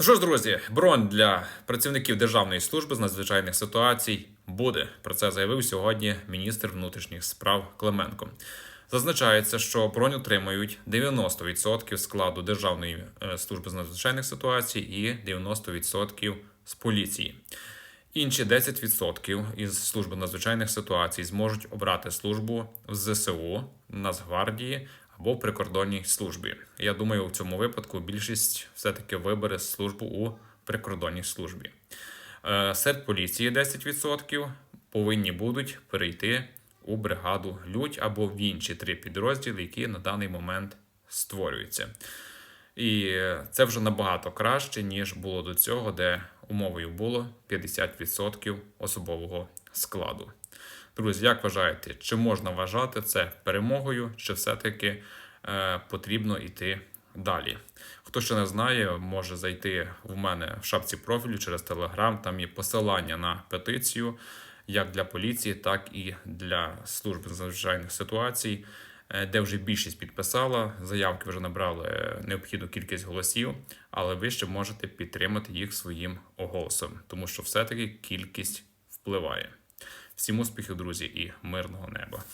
Ну що ж, друзі, бронь для працівників Державної служби з надзвичайних ситуацій буде. Про це заявив сьогодні міністр внутрішніх справ Клименко. Зазначається, що бронь отримають 90% складу Державної е, служби з надзвичайних ситуацій і 90% з поліції. Інші 10% із служби надзвичайних ситуацій зможуть обрати службу в ЗСУ, Нацгвардії або в прикордонній службі. Я думаю, у цьому випадку більшість все-таки вибере службу у прикордонній службі. Е, Серед поліції 10% повинні будуть перейти у бригаду Людь або в інші три підрозділи, які на даний момент створюються. І це вже набагато краще, ніж було до цього, де умовою було 50% особового складу. Друзі, як вважаєте, чи можна вважати це перемогою, чи все-таки е, потрібно йти далі? Хто ще не знає, може зайти в мене в шапці профілю через Телеграм. Там є посилання на петицію як для поліції, так і для служби з надзвичайних ситуацій, е, де вже більшість підписала. Заявки вже набрали необхідну кількість голосів, але ви ще можете підтримати їх своїм голосом, тому що все-таки кількість впливає. Всім успіхів, друзі, і мирного неба.